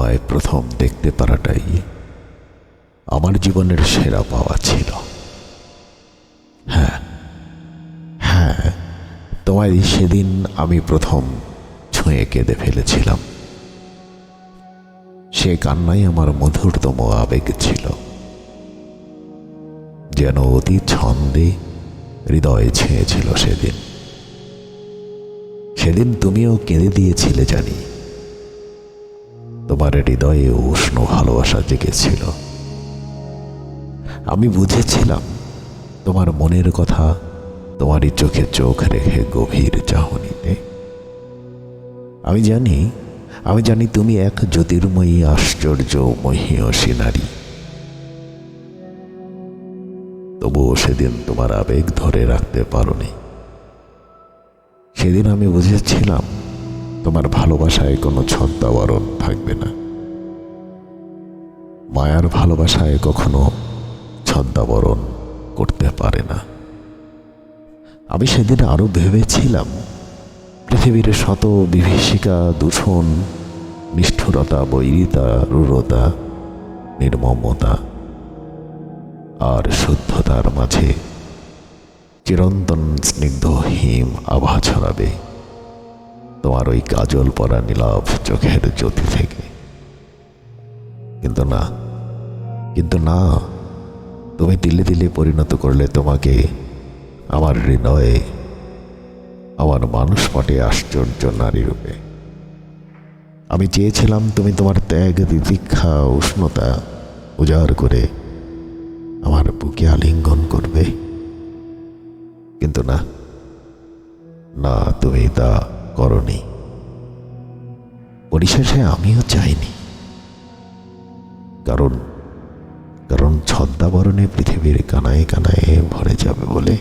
তোমায় প্রথম দেখতে পারাটাই আমার জীবনের সেরা পাওয়া ছিল। হ্যাঁ হ্যাঁ তোমায় সেদিন আমি প্রথম ছুঁয়ে কেঁদে ফেলেছিলাম। সে কান্নাই আমার মধুরতম আবেগ ছিল। যেন অতি ছন্দে হৃদয়ে ছেয়েছিল সেদিন। সেদিন তুমিও কেঁদে দিয়েছিলে জানি। তোমার হৃদয়ে উষ্ণ ভালোবাসা জেগেছিল। আমি বুঝেছিলাম তোমার মনের কথা তোমারই চোখে চোখ রেখে গভীর চাহনিতে। আমি জানি আমি জানি তুমি এক জ্যোতির্ময়ী, আশ্চর্য, মহীয়সী নারী। তবুও সেদিন তোমার আবেগ ধরে রাখতে পারোনি। সেদিন আমি বুঝেছিলাম তোমার ভালোবাসায় কোনো ছদ্মাবরণ থাকবে না। মায়ার ভালোবাসায় কখনো ছদ্মাবরণ করতে পারে না। আমি সেদিন আরও ভেবেছিলাম, পৃথিবীর শত বিভীষিকা দূষণ নিষ্ঠুরতা, বৈরিতা, রূঢ়তা, নির্মমতা আর শুদ্ধতার মাঝে চিরন্তন স্নিগ্ধ হিম আভা ছড়াবে। তোমার ওই কাজল পরা নীলাভ চোখের জ্যোতি থেকে। কিন্তু না কিন্তু না, তুমি দিলে দিলে পরিণত করলে তোমাকে আমার হৃদয়ে, আমার মানুষ পটে আশ্চর্য নারী রূপে। আমি চেয়েছিলাম তুমি তোমার ত্যাগ তিতিক্ষা উষ্ণতা উজাড় করে আমার বুকে আলিঙ্গন করবে। কিন্তু না না, তুমি তা করনি। পরিশেষে আমিও চাইনি। কারণ কারণ ছদ্মাবরণে পৃথিবীর কানায় কানায় ভরে যাবে বলে